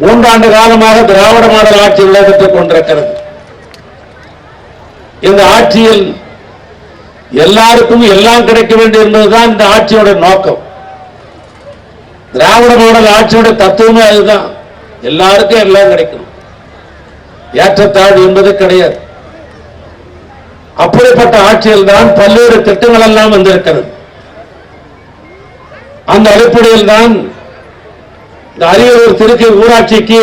மூன்றாண்டு காலமாக திராவிட மாடல் ஆட்சி நடைபெற்றுக் கொண்டிருக்கிறது. இந்த ஆட்சியில் எல்லாருக்கும் எல்லாம் கிடைக்க வேண்டும் என்பதுதான் இந்த ஆட்சியோட நோக்கம். திராவிட மாடல் ஆட்சியோட தத்துவமே அதுதான். எல்லாருக்கும் எல்லாம் கிடைக்கணும். ஏற்றத்தாழ்வு என்பது கிடையாது. அப்படிப்பட்ட ஆட்சியில் தான் பல்வேறு திட்டங்கள் எல்லாம் வந்திருக்கிறது. அந்த அடிப்படையில் தான் இந்த அரியலூர் திருச்சி ஊராட்சிக்கு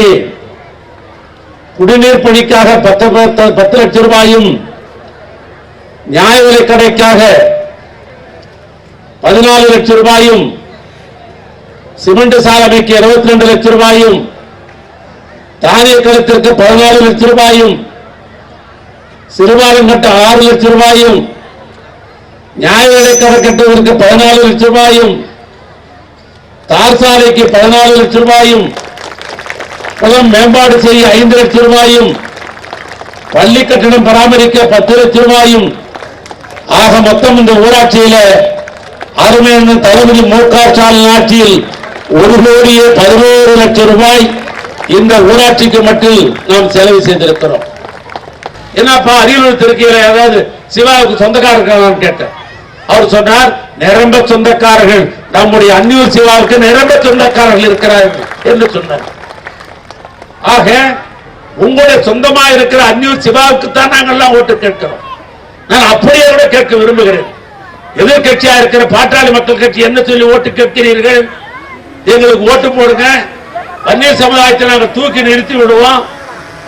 குடிநீர் பணிக்காக பத்து பத்து- பத்து லட்சம் ரூபாயும் நியாய விலைக்கடைக்காக பதினாலு லட்சம் ரூபாயும் சிமெண்ட் சாலைக்கு இருபத்தி ரெண்டு லட்சம் ரூபாயும் தானிய கலத்திற்கு பதினாலு லட்சம் ரூபாயும் சிறுபாலம் கட்ட ஆறு லட்சம் ரூபாயும் நியாய விலைக் கடை கட்டுவதற்கு பதினாலு லட்சம் ரூபாயும் தார் சாலைக்கு பதினாலு லட்சம் ரூபாயும் குளம் மேம்பாடு செய்ய ஐந்து லட்சம் ரூபாயும் பள்ளி கட்டணம் பராமரிக்க பத்து லட்சம் ரூபாயும் ஆக மொத்தம் இந்த ஊராட்சியில அருமையான தளபதி மு க ஸ்டாலின் ஆட்சியில் ஒரு கோடியே பதினோரு லட்சம் ரூபாய் இந்த ஊராட்சிக்கு மட்டும் நாம் செலவு செய்திருக்கிறோம். என்னப்பா அரியலூர் திருக்கையில் ஏதாவது சிவாவுக்கு சொந்தக்காரர்கள் கேட்டேன். அவர் சொன்னார் நிரம்ப சொந்தக்காரர்கள் நம்முடைய அந்நியூர் சிவாவுக்கு நிரம்ப சொந்தக்காரர்கள் இருக்கிறார்கள் என்று சொன்னார். ஆக உங்களுடைய சொந்தமா இருக்கிற அந்நியூர் சிவாவுக்கு தான் நாங்கெல்லாம் ஓட்டு கேட்கிறோம். நான் அப்படியே கூட கேட்க விரும்புகிறேன். எதிர்கட்சியா இருக்கிற பாட்டாளி மக்கள் கட்சி என்ன சொல்லி ஓட்டு கேட்கிறீர்கள்? எங்களுக்கு ஓட்டு போடுங்க. வன்னியர் சமுதாயத்தை நாங்கள் தூக்கி நிறுத்தி விடுவோம்.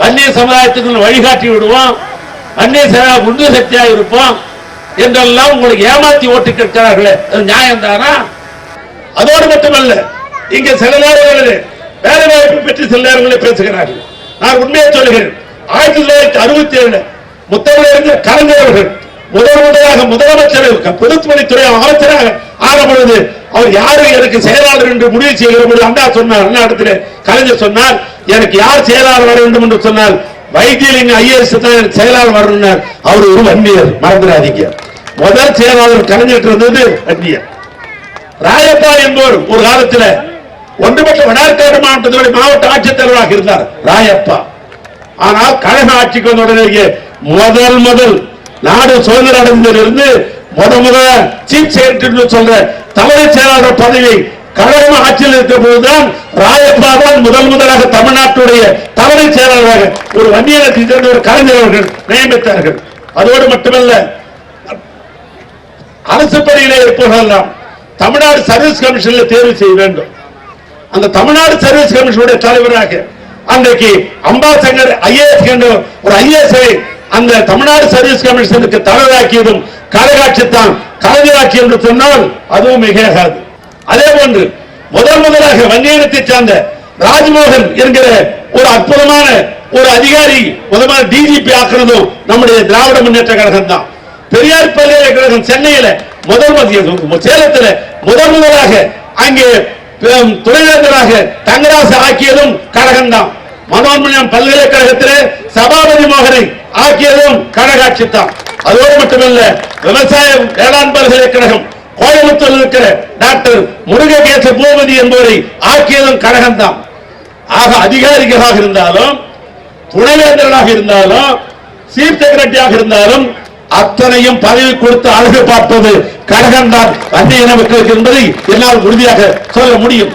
வன்னியர் சமுதாயத்துக்கு வழிகாட்டி விடுவோம். வன்னியர் சமுதாயம் உண்டு சக்தியாக இருப்போம். என்றெல்லாம் உங்களுக்கு ஏமாத்தி ஓட்டு கேட்கிறார்களே. அது நியாயம் தானா அதோடு மட்டுமல்ல இங்க சில நேரங்களில் வேலை வாய்ப்பு பற்றி சில நேரங்களில் பேசுகிறார்கள். நான் உண்மையை சொல்லுகிறேன் ஆயிரத்தி தொள்ளாயிரத்தி அறுபத்தி ஏழு முத்தமிழறிஞர் கலைஞர் அவர்கள் முதல் முறையாக முதலமைச்சர் பொதுப்பணித்துறை அமைச்சராக ஆன பொழுது அவர் யாரு எனக்கு செயலாளர் என்று முடிவு செய்கிற பொழுது அண்ணா சொன்னார் அண்ணா இடத்துல கலைஞர் சொன்னார் எனக்கு யார் செயலாளர் வர வேண்டும் என்று சொன்னால் வைத்தியலிங்க ஐஏஎஸ் தான் எனக்கு செயலாளர் வரணும்னார். அவர் ஒரு வன்னியர் மறந்துடாதீங்க. முதல் செயலாளர் கலைஞர் இருந்தது வன்னியர். ராயப்பா என்பவர் ஒரு காலத்தில் ஒன்றுபட்ட வடார்காடு மாவட்டத்தினுடைய மாவட்ட ஆட்சித்தலைவராக இருந்தார் ராயப்பா. ஆனால் கழக ஆட்சிக்கு வந்த உடனே முதல் முதல் நாடு சுதந்திரம் அடைந்ததிலிருந்து முத முத சீஃப் செக்ரட்டரி சொல்ற தலைமை செயலாளர் பதவி கழகம் ஆட்சியில் இருக்கிற போதுதான் ராயப்பா தான் முதல் முதலாக தமிழ்நாட்டுடைய தலைமை செயலாளராக ஒரு வன்னியரத்தை சேர்ந்த ஒரு கலைஞர் அவர்கள் நியமித்தார்கள். அதோடு மட்டுமல்ல அரசு பணியிலே இருப்பவர்களெல்லாம் தமிழ்நாடு சர்வீஸ் கமிஷன்ல தேர்வு செய்ய வேண்டும். அந்த தமிழ்நாடு சர்வீஸ் கமிஷனுடைய தலைவராக அன்றைக்கு அம்பாசங்கர் ஐஏஎஸ் ஒரு ஐஏஎஸ் அந்த தமிழ்நாடு சர்வீஸ் கமிஷனுக்கு தலைவராக்கியதும் கலைகாட்சி தான் கலைஞராட்சி என்று சொன்னால் அதுவும் மிகாது அதே போன்று முதல் முதலாக வன்னியனத்தை சார்ந்த ராஜ்மோகன் என்கிற ஒரு அற்புதமான ஒரு அதிகாரி முதல்ல டிஜிபி ஆக்குறதும் நம்முடைய திராவிட முன்னேற்ற கழகம் தான் பெரியார் பல்கலைக்கழகம் சென்னையில முதல் மத்திய சேலத்தில் முதல் முதலாக அங்கே பெரும் துணைவேந்தராக தங்கராசு ஆக்கியதும் கழகம் தான் மனோன்மணியம் பல்கலைக்கழகத்திலே சபாபதி மோகனை ஆக்கியதும் கழகாட்சி தான் அதோடு மட்டுமல்ல விவசாயம் வேளாண் பல்கலைக்கழகம் கோயம்புத்தூர் இருக்கிற டாக்டர் முருககேச பூபதி என்பவரை ஆக்கியதும் கழகம் தான் ஆக அதிகாரிகளாக இருந்தாலும் துணைவேந்தர்களாக இருந்தாலும் சீப் செக்ரட்டரியாக இருந்தாலும் அத்தனையும் பதவி கொடுத்து அழகு பார்ப்பது கழகம்தான் அந்நிய நமக்கு என்பதை என்னால் உறுதியாக சொல்ல முடியும்.